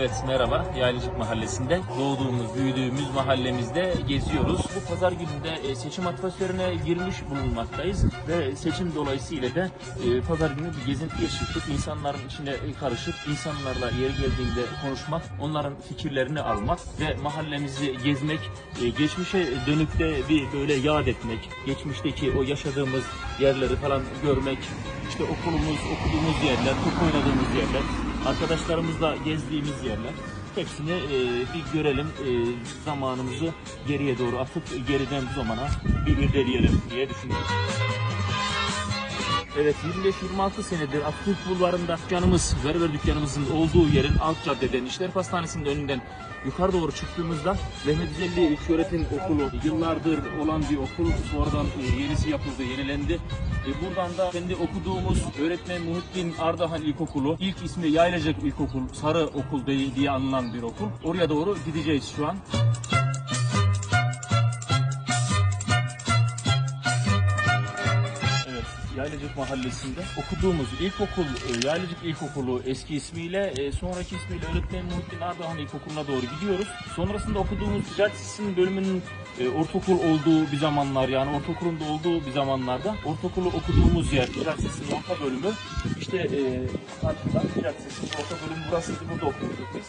Evet merhaba. Yaylıcık Mahallesi'nde doğduğumuz, büyüdüğümüz mahallemizde geziyoruz. Bu pazar gününde e, seçim atmosferine girmiş bulunmaktayız ve seçim dolayısıyla da e, pazar günü bir gezintiye çıktık. İnsanların içine karışıp insanlarla yeri geldiğinde konuşmak, onların fikirlerini almak ve mahallemizi gezmek, e, geçmişe dönüp de bir böyle yad etmek, geçmişteki o yaşadığımız yerleri falan görmek, işte okulumuz, okuduğumuz yerler, top oynadığımız yerler, arkadaşlarımızla gezdiğimiz yerler. Hepsini e, bir görelim, e, zamanımızı geriye doğru atıp geriden bu zamana bir irdeleyelim diye düşünüyorum. Evet 25-26 senedir Atatürk Bulvarı'nda dükkanımız, berber dükkanımızın olduğu yerin alt caddeden İşler Pastanesi'nin önünden yukarı doğru çıktığımızda Mehmet Üzelli İlköğretim Okulu yıllardır olan bir okul sonradan e, yenisi yapıldı, yenilendi. E, buradan da kendi okuduğumuz öğretmen Muhittin Ardahan İlkokulu, ilk ismi Yaylacak İlkokul, Sarı Okul diye, diye anılan bir okul. Oraya doğru gideceğiz şu an. Yaylıcık Mahallesi'nde okuduğumuz ilkokul, e, Yaylıcık İlkokulu eski ismiyle, e, sonraki ismiyle Öğretmen Muhittin Ardahan İlkokulu'na doğru gidiyoruz. Sonrasında okuduğumuz Ticaret Lisesi'nin bölümünün e, ortaokul olduğu bir zamanlar yani ortaokulun da olduğu bir zamanlarda ortaokulu okuduğumuz yer Ticaret Lisesi'nin orta bölümü işte e, karşıdan Ticaret Lisesi'nin orta bölümü burasıydı burada okuyorduk biz.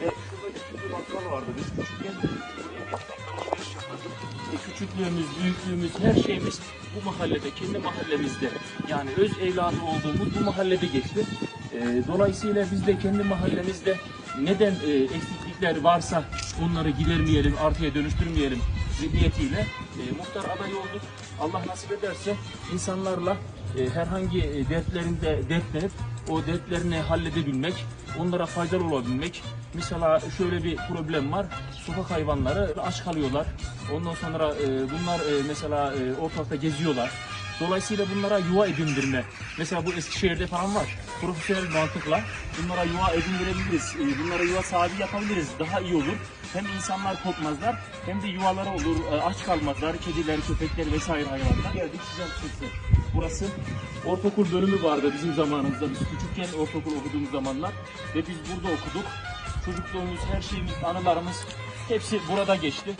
Ve şurada küçük bir bakkal vardı biz küçükken buraya küçüklüğümüz, büyüklüğümüz, her şeyimiz bu mahallede, kendi mahallemizde yani öz evladı olduğumuz bu mahallede geçti. E, dolayısıyla biz de kendi mahallemizde neden e, eksiklikler varsa onları gidermeyelim, artıya dönüştürmeyelim zihniyetiyle e, muhtar adayı olduk. Allah nasip ederse insanlarla e, herhangi e, dertlerinde dertlenip o dertlerini halledebilmek, onlara faydalı olabilmek. Mesela şöyle bir problem var. Sokak hayvanları aç kalıyorlar. Ondan sonra e, bunlar e, mesela e, ortalıkta geziyorlar. Dolayısıyla bunlara yuva edindirme. Mesela bu Eskişehir'de falan var. Profesyonel mantıkla bunlara yuva edindirebiliriz. E, Bunlara yuva sahibi yapabiliriz. Daha iyi olur. Hem insanlar korkmazlar hem de yuvaları olur. e, Aç kalmazlar. Kediler, köpekler vesaire hayvanlar. Geldik güzel sesi. Burası ortaokul bölümü vardı bizim zamanımızda. Biz küçükken ortaokul okuduğumuz zamanlar. Ve biz burada okuduk. Çocukluğumuz, her şeyimiz, anılarımız hepsi burada geçti.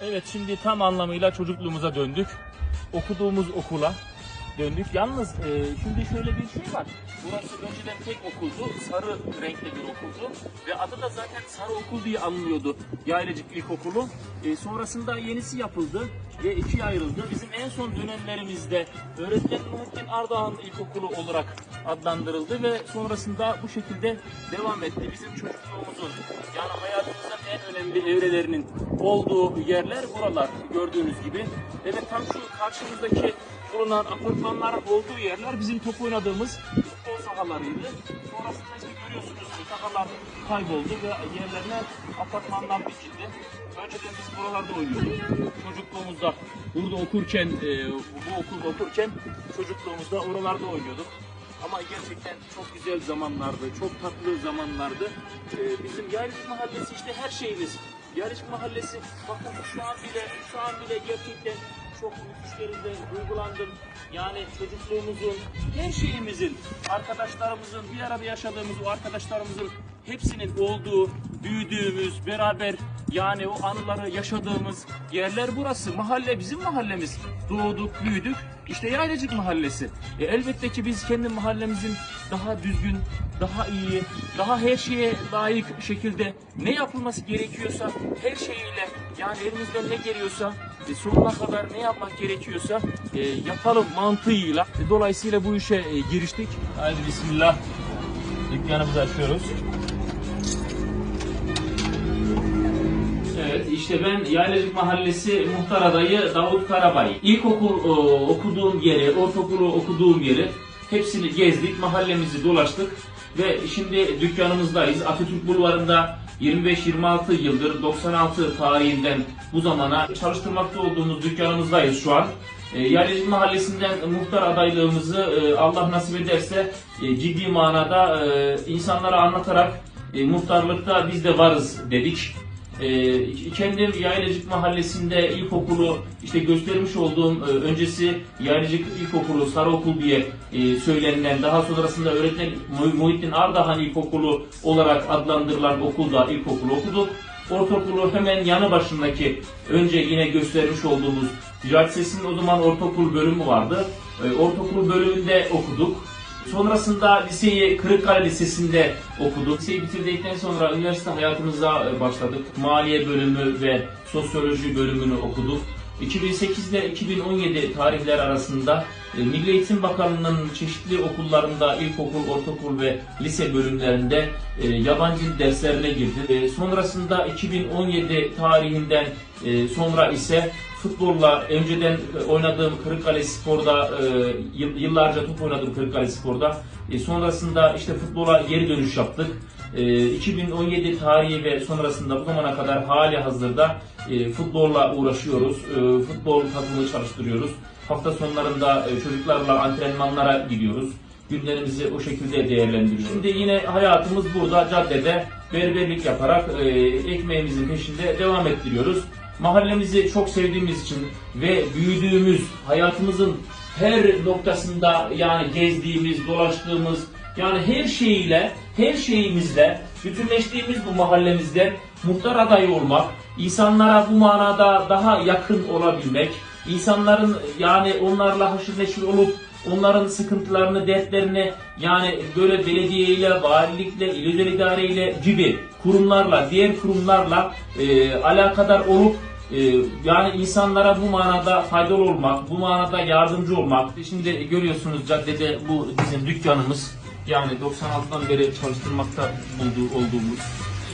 Evet şimdi tam anlamıyla çocukluğumuza döndük. Okuduğumuz okula döndük. Yalnız e, şimdi şöyle bir şey var. Burası önceden tek okuldu. Sarı renkli bir okuldu. Ve adı da zaten Sarı Okul diye anılıyordu. Yaylıcık İlkokulu. E, sonrasında yenisi yapıldı ve ikiye ayrıldı. Bizim en son dönemlerimizde öğretmen Muhittin Ardahan İlkokulu olarak adlandırıldı ve sonrasında bu şekilde devam etti. Bizim çocukluğumuzun yani hayatımızın en önemli evrelerinin olduğu yerler buralar gördüğünüz gibi. Evet tam şu karşımızdaki bulunan apartmanların olduğu yerler bizim top oynadığımız futbol sahalarıydı. Sonrasında işte görüyorsunuz bu sahalar kayboldu ve yerlerine apartmanlar dikildi. Önceden biz buralarda oynuyorduk. Çocukluğumuzda burada okurken, e, bu okulda okurken çocukluğumuzda oralarda oynuyorduk. Ama gerçekten çok güzel zamanlardı, çok tatlı zamanlardı. Ee, bizim Yaylık Mahallesi işte her şeyimiz. Yaylık Mahallesi bakın şu an bile, şu an bile gerçekten çok müthiş derecede duygulandım. Yani çocukluğumuzun, her şeyimizin, arkadaşlarımızın, bir arada yaşadığımız o arkadaşlarımızın hepsinin olduğu, büyüdüğümüz, beraber yani o anıları yaşadığımız yerler burası. Mahalle bizim mahallemiz. Doğduk, büyüdük. İşte Yaylacık Mahallesi. E, elbette ki biz kendi mahallemizin daha düzgün, daha iyi, daha her şeye layık şekilde ne yapılması gerekiyorsa her şeyiyle yani elimizden ne geliyorsa e, sonuna kadar ne yapmak gerekiyorsa e, yapalım mantığıyla. E, dolayısıyla bu işe e, giriştik. Haydi bismillah. Dükkanımızı açıyoruz. Evet işte ben Yaylacık Mahallesi muhtar adayı Davut Karabay. İlkokul e, okuduğum yeri, ortaokulu okuduğum yeri hepsini gezdik, mahallemizi dolaştık ve şimdi dükkanımızdayız. Atatürk Bulvarı'nda 25-26 yıldır 96 tarihinden bu zamana çalıştırmakta olduğumuz dükkanımızdayız şu an. E, Yaylacık Mahallesi'nden muhtar adaylığımızı e, Allah nasip ederse e, ciddi manada e, insanlara anlatarak e, muhtarlıkta biz de varız dedik. Ee, kendim Yaylacık Mahallesi'nde ilkokulu işte göstermiş olduğum e, öncesi Yaylacık İlkokulu Sarıokul diye e, söylenilen daha sonrasında öğretmen Mu- Muhittin Ardahan İlkokulu olarak adlandırılan okulda ilkokulu okuduk. Ortaokulu hemen yanı başındaki önce yine göstermiş olduğumuz Ticaret Lisesi'nin o zaman ortaokul bölümü vardı. E, ortaokul bölümünde okuduk. Sonrasında liseyi Kırıkkale Lisesi'nde okuduk. Liseyi bitirdikten sonra üniversite hayatımıza e, başladık. Maliye bölümü ve sosyoloji bölümünü okuduk. 2008 ile 2017 tarihler arasında e, Milli Eğitim Bakanlığı'nın çeşitli okullarında ilkokul, ortaokul ve lise bölümlerinde e, yabancı derslerine girdi. E, sonrasında 2017 tarihinden sonra ise futbolla önceden oynadığım Kırıkkale Spor'da yıl- yıllarca top oynadım Kırıkkale Spor'da. Sonrasında işte futbola geri dönüş yaptık. E, 2017 tarihi ve sonrasında bu zamana kadar hali hazırda e, futbolla uğraşıyoruz. E, futbol takımı çalıştırıyoruz. Hafta sonlarında e, çocuklarla antrenmanlara gidiyoruz. Günlerimizi o şekilde değerlendiriyoruz. Şimdi yine hayatımız burada caddede berberlik yaparak e, ekmeğimizin peşinde devam ettiriyoruz. Mahallemizi çok sevdiğimiz için ve büyüdüğümüz, hayatımızın her noktasında yani gezdiğimiz, dolaştığımız, yani her şeyiyle, her şeyimizle bütünleştiğimiz bu mahallemizde muhtar adayı olmak, insanlara bu manada daha yakın olabilmek, insanların yani onlarla haşır neşir olup onların sıkıntılarını, dertlerini yani böyle belediyeyle, valilikle, il özel idareyle gibi kurumlarla, diğer kurumlarla e, alakadar olup e, yani insanlara bu manada faydalı olmak, bu manada yardımcı olmak. Şimdi görüyorsunuz caddede bu bizim dükkanımız. Yani 96'dan beri çalıştırmakta bulduğu, olduğumuz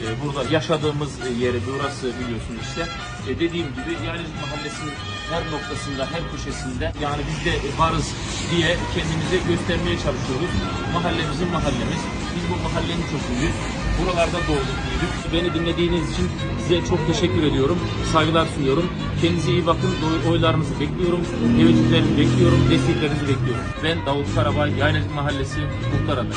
e, burada yaşadığımız e, yeri burası biliyorsunuz işte. E, dediğim gibi yani mahallesinin her noktasında, her köşesinde yani biz de varız diye kendimize göstermeye çalışıyoruz. Mahallemizin mahallemiz. Biz bu mahallenin çocuğuyuz. Buralarda doğduk, büyüdük. Beni dinlediğiniz için size çok teşekkür ediyorum. Saygılar sunuyorum. Kendinize iyi bakın. Oy- Oylarınızı bekliyorum. Teveccühlerinizi bekliyorum. Desteklerinizi bekliyorum. Ben Davut Karabay, Yaynacık Mahallesi Muhtar Adayı.